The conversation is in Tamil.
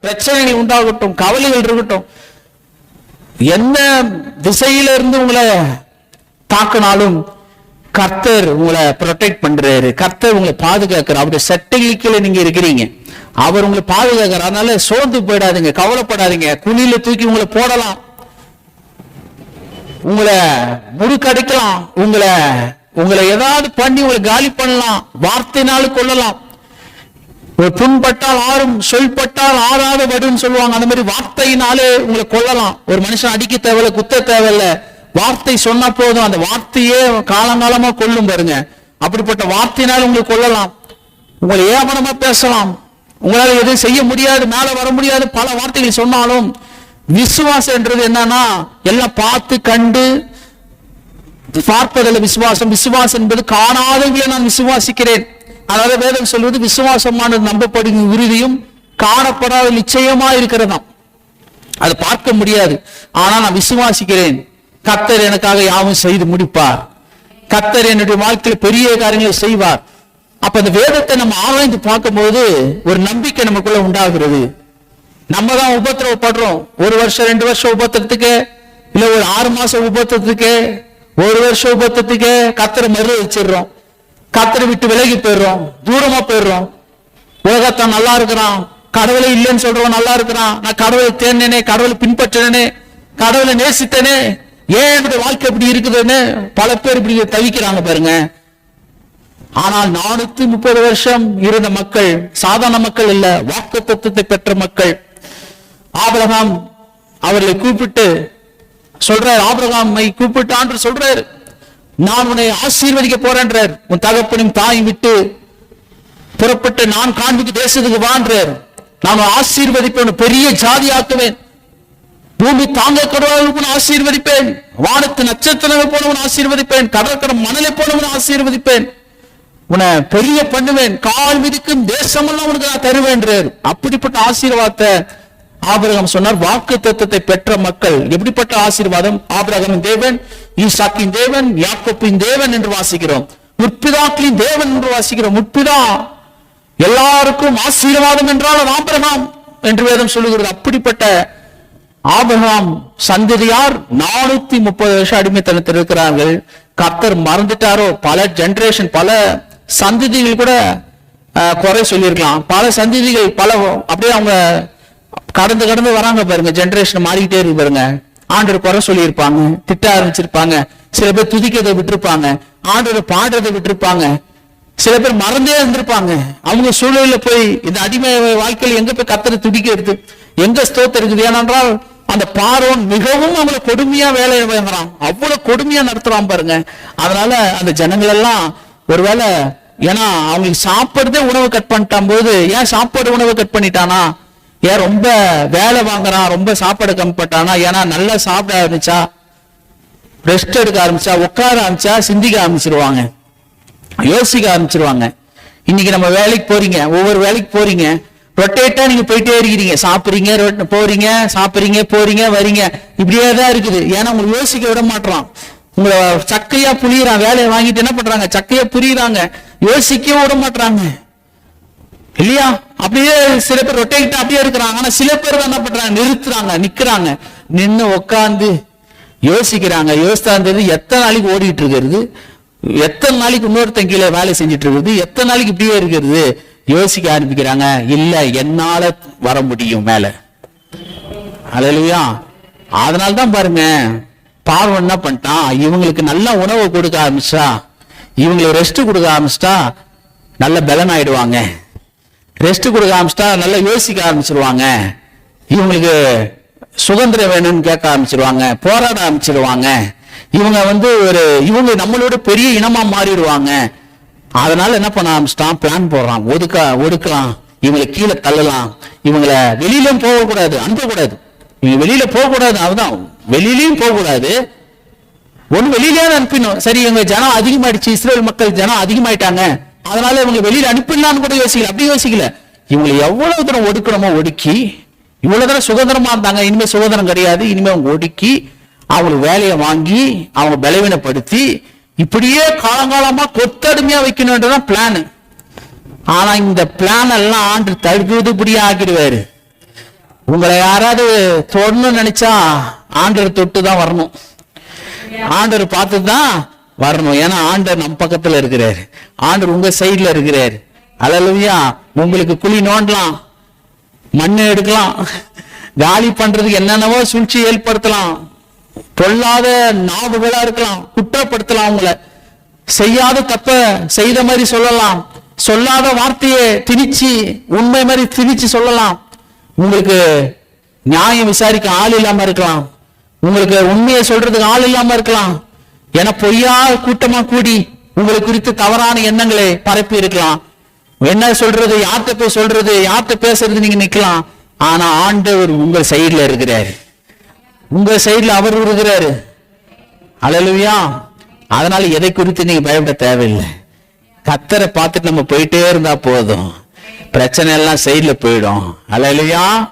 பிரச்சனைகள் உண்டாகட்டும் கவலைகள் இருக்கட்டும். என்ன திசையில இருந்து உங்களை தாக்கினாலும் கர்த்தர் உங்களை ப்ரொடெக்ட் பண்றாரு. கர்த்தர் உங்களை பாதுகாக்கிறார். அவருடைய சட்டைகளுக்குள்ள நீங்க இருக்கிறீங்க. அவர் உங்களை பாதுகாக்கிறார். அதனால சோர்ந்து போயிடாதீங்க கவலைப்படாதீங்க. குழியில தூக்கி உங்களை போடலாம். உங்களை முறுக்கடிக்கலாம். உங்களை உங்களை ஏதாவது பண்ணி உங்களை காலி பண்ணலாம். வார்த்தைனாலும் கொள்ளலாம் ஒரு புண்பட்டால் ஆறும் சொல்பட்டால் ஆறாத வடுன்னு சொல்லுவாங்க. அந்த மாதிரி வார்த்தையினாலே உங்களை கொல்லலாம். ஒரு மனுஷன் அடிக்க தேவையில்ல குத்த தேவையில்ல. வார்த்தை சொன்னா போதும். அந்த வார்த்தையே காலங்காலமா கொல்லும் பாருங்க. அப்படிப்பட்ட வார்த்தையினால உங்களை கொல்லலாம். உங்களை ஏமனமா பேசலாம். உங்களால எதுவும் செய்ய முடியாது மேல வர முடியாது. பல வார்த்தைகள் சொன்னாலும் விசுவாசம்ன்றது என்னன்னா எல்லாம் பார்த்து கண்டு பார்ப்பதில் விசுவாசம். விசுவாசம் என்பது காணாதவர்களை நான் விசுவாசிக்கிறேன். அதாவது வேதம் சொல்வது விசுவாசமானது நம்பப்படும் உறுதியும் காணப்படாத நிச்சயமா இருக்கிறதாம் அது பார்க்க முடியாது. ஆனா நான் விசுவாசிக்கிறேன். கத்தர் எனக்காக யாவும் செய்து முடிப்பார். கத்தர் என்னுடைய வாழ்க்கையில பெரிய காரியங்களை செய்வார். அப்ப அந்த வேதத்தை நம்ம ஆராய்ந்து பார்க்கும்போது ஒரு நம்பிக்கை நமக்குள்ள உண்டாகிறது. நம்ம தான் உபத்திரவப்படுறோம். ஒரு வருஷம் ரெண்டு வருஷம் உபத்திரத்துக்கு இல்ல ஒரு ஆறு மாசம் உபத்திரத்துக்கு ஒரு வருஷம் உபத்திரத்துக்கு கத்தரை மறு வச்சிடுறோம் கத்தரை விட்டு விலகி போயிடுறோம். தூரமா போயிடுறோம். உலகத்தான் நல்லா இருக்கிறான். கடவுளை இல்லைன்னு சொல்றவன் நல்லா இருக்கிறான். நான் கடவுளை தேர்னேனே கடவுளை பின்பற்றினேனே கடவுளை நேசித்தனே. ஏன் என்னுடைய வாழ்க்கை இப்படி இருக்குதுன்னு பல பேர் இப்படி தவிக்கிறாங்க பாருங்க. ஆனால் நானூத்தி முப்பது வருஷம் இருந்த மக்கள் சாதாரண மக்கள் இல்ல வாக்கு தத்துவத்தை பெற்ற மக்கள். ஆபிரகாம் அவர்களை கூப்பிட்டு சொல்றார் ஆபிரகாமை கூப்பிட்டான்று சொல்றாரு. நான் உன்னை ஆசீர்வதிக்க போறேன்றார் உன் தகப்பனும் தாயும் விட்டு புறப்பட்டு நான் காண்பிக்கு தேசத்துக்கு வான்றார் நான் ஆசீர்வதிப்பேன் பெரிய ஜாதி ஆக்குவேன் பூமி தாங்க கடவுள் ஆசீர்வதிப்பேன். வானத்து நட்சத்திரங்கள் போனவன் ஆசீர்வதிப்பேன். கடற்கரை மணலை போல ஆசீர்வதிப்பேன். உன்னை பெரிய பண்ணுவேன். கால் மிதிக்கும் தேசமெல்லாம் உனக்கு நான் தருவேன்றார் அப்படிப்பட்ட ஆசீர்வாதத்தை ஆபிரகம் சொன்னார் வாக்கு தத்துவத்தை பெற்ற மக்கள் எப்படிப்பட்ட ஆசீர்வாதம்? ஆபிரகமின் தேவன் ஈசாக்கின் தேவன் யாக்கோப்பின் தேவன் என்று வாசிக்கிறோம். முற்பிதாக்களின் தேவன் என்று வாசிக்கிறோம். முற்பிதா எல்லாருக்கும் ஆசீர்வாதம் என்றால் அது ஆபிரகாம் என்று வேதம் சொல்லுகிறது. அப்படிப்பட்ட ஆபிரகாம் சந்ததியார் நானூத்தி முப்பது வருஷம் அடிமைத்தனத்தில் இருக்கிறார்கள். கத்தர் மறந்துட்டாரோ? பல ஜெனரேஷன் பல சந்ததிகள் கூட குறை சொல்லியிருக்கலாம். பல சந்ததிகள் பல அப்படியே அவங்க கடந்து கடந்து வராங்க பாருங்க. ஜென்ரேஷன் மாறிக்கிட்டே இருக்கு பாருங்க. ஆண்டர் குறை சொல்லியிருப்பாங்க திட்ட ஆரம்பிச்சிருப்பாங்க. சில பேர் துதிக்கிறதை விட்டுருப்பாங்க. ஆண்டரை பாடுறதை விட்டிருப்பாங்க. சில பேர் மறந்தே இருந்திருப்பாங்க. அவங்க சூழலில் போய் இந்த அடிமை வாழ்க்கையில் எங்க போய் கத்தரை துடிக்கிறது எங்க ஸ்தோத்த இருக்குது? ஏனென்றால் அந்த பார்வன் மிகவும் அவங்களை கொடுமையா வேலை வாங்குறான். அவ்வளவு கொடுமையா நடத்துறான் பாருங்க. அதனால அந்த ஜனங்கள் எல்லாம் ஒருவேளை ஏன்னா அவங்களுக்கு சாப்பிடுறதே உணவு கட் பண்ணிட்டான் போது ஏன் சாப்பாடு உணவு கட் பண்ணிட்டானா? ஏன் ரொம்ப வேலை வாங்குறான் ரொம்ப சாப்பாடு கம்மி ஏன்னா நல்லா சாப்பிட ஆரம்பிச்சா ரெஸ்ட் எடுக்க ஆரம்பிச்சா உட்கார ஆரம்பிச்சா சிந்திக்க ஆரம்பிச்சிருவாங்க. யோசிக்க ஆரம்பிச்சிருவாங்க. இன்னைக்கு நம்ம வேலைக்கு போறீங்க ஒவ்வொரு வேலைக்கு போறீங்க ரொட்டேட்டா நீங்க போயிட்டே இருக்கிறீங்க. சாப்பிடுறீங்க போறீங்க சாப்பிடுறீங்க போறீங்க வரீங்க. இப்படியே தான் இருக்குது. ஏன்னா உங்களுக்கு யோசிக்க விட மாட்றான். உங்களை சக்கையா புளியறான் வேலையை வாங்கிட்டு என்ன பண்றாங்க? சக்கையா புரியுறாங்க. யோசிக்கவும் விட மாட்டாங்க இல்லையா? அப்படியே சில பேர் ரொட்டேட் அப்படியே இருக்கிறாங்க. ஆனா சில பேர் என்ன பண்றாங்க? நிறுத்துறாங்க நிக்கிறாங்க. நின்று உட்காந்து யோசிக்கிறாங்க. யோசித்தா இருந்தது எத்தனை நாளைக்கு ஓடிட்டு இருக்கிறது? எத்தனை நாளைக்கு இன்னொருத்தன் கீழே வேலை செஞ்சுட்டு இருக்கிறது? எத்தனை நாளைக்கு இப்படியே இருக்கிறது? யோசிக்க ஆரம்பிக்கிறாங்க. இல்ல என்னால வர முடியும் மேல. அலையிலையா. அதனால தான் பாருங்க பார்வன் என்ன பண்ணிட்டான்? இவங்களுக்கு நல்ல உணவு கொடுக்க ஆரம்பிச்சா இவங்களுக்கு ரெஸ்ட் கொடுக்க ஆரம்பிச்சிட்டா நல்ல பலன் ஆயிடுவாங்க ரெஸ்ட் கொடுக்க ஆரம்பிச்சிட்டா நல்லா யோசிக்க ஆரம்பிச்சிருவாங்க. இவங்களுக்கு சுதந்திரம் வேணும்னு கேட்க ஆரம்பிச்சிருவாங்க போராட ஆரம்பிச்சிருவாங்க. இவங்க வந்து ஒரு இவங்க நம்மளோட பெரிய இனமா மாறிடுவாங்க. அதனால என்ன பண்ண ஆரம்பிச்சிட்டான்? பிளான் போடுறான். ஒதுக்க ஒடுக்கலாம் இவங்களை கீழே தள்ளலாம். இவங்கள வெளியிலும் போகக்கூடாது அனுப்பக்கூடாது. இவங்க வெளியில போகக்கூடாது அதுதான். வெளியிலயும் போகக்கூடாது. ஒன்று வெளியிலே அனுப்பினோம் சரி இவங்க ஜனம் அதிகமாயிடுச்சு. இஸ்ரேல் மக்கள் ஜனம் அதிகமாயிட்டாங்க. அதனால இவங்க வெளியில அனுப்பிடலாம்னு கூட யோசிக்கல. அப்படி யோசிக்கல. இவங்களை எவ்வளவு தூரம் ஒடுக்கணுமோ ஒடுக்கி இவ்வளவு தூரம் சுதந்திரமா இருந்தாங்க. இனிமே சுதந்திரம் கிடையாது. இனிமே அவங்க ஒடுக்கி அவங்களுக்கு வேலையை வாங்கி அவங்க பலவீனப்படுத்தி இப்படியே காலங்காலமா கொத்தடுமையா வைக்கணும்ன்றதான் பிளானு ஆனா இந்த பிளான் எல்லாம் ஆண்டு தகுதிபடியா ஆக்கிடுவாரு. உங்களை யாராவது தொடணும்னு நினைச்சா ஆண்டவர் தொட்டு தான் வரணும். ஆண்டவர் பார்த்து தான் வரணும். ஏன்னா ஆண்டர் நம்ம பக்கத்துல இருக்கிறார். ஆண்டர் உங்க சைடுல இருக்கிறார். அலலுவியா உங்களுக்கு குழி நோண்டலாம். மண்ணை எடுக்கலாம். காலி பண்றதுக்கு என்னென்னவோ சூழ்ச்சி ஏற்படுத்தலாம். பொல்லாத நாவுகளா இருக்கலாம். குற்றப்படுத்தலாம் உங்களை. செய்யாத தப்ப செய்த மாதிரி சொல்லலாம். சொல்லாத வார்த்தையை திணிச்சு உண்மை மாதிரி திணிச்சு சொல்லலாம். உங்களுக்கு நியாயம் விசாரிக்க ஆள் இல்லாம இருக்கலாம். உங்களுக்கு உண்மையை சொல்றதுக்கு ஆள் இல்லாம இருக்கலாம். என பொய்யா கூட்டமா கூடி உங்களை குறித்து தவறான எண்ணங்களை பரப்பி இருக்கலாம். என்ன சொல்றது யார்கிட்ட போய் சொல்றது யார்கிட்ட பேசுறது நீங்க நிக்கலாம். ஆனா ஆண்டவர் உங்க சைடுல இருக்கிறாரு. உங்க சைடுல அவர் இருக்கிறாரு. அழலுவியா அதனால எதை குறித்து நீங்க பயப்பட தேவையில்லை. கத்தரை பார்த்துட்டு நம்ம போயிட்டே இருந்தா போதும். பிரச்சனை எல்லாம் சைடுல போயிடும். அழலுவியா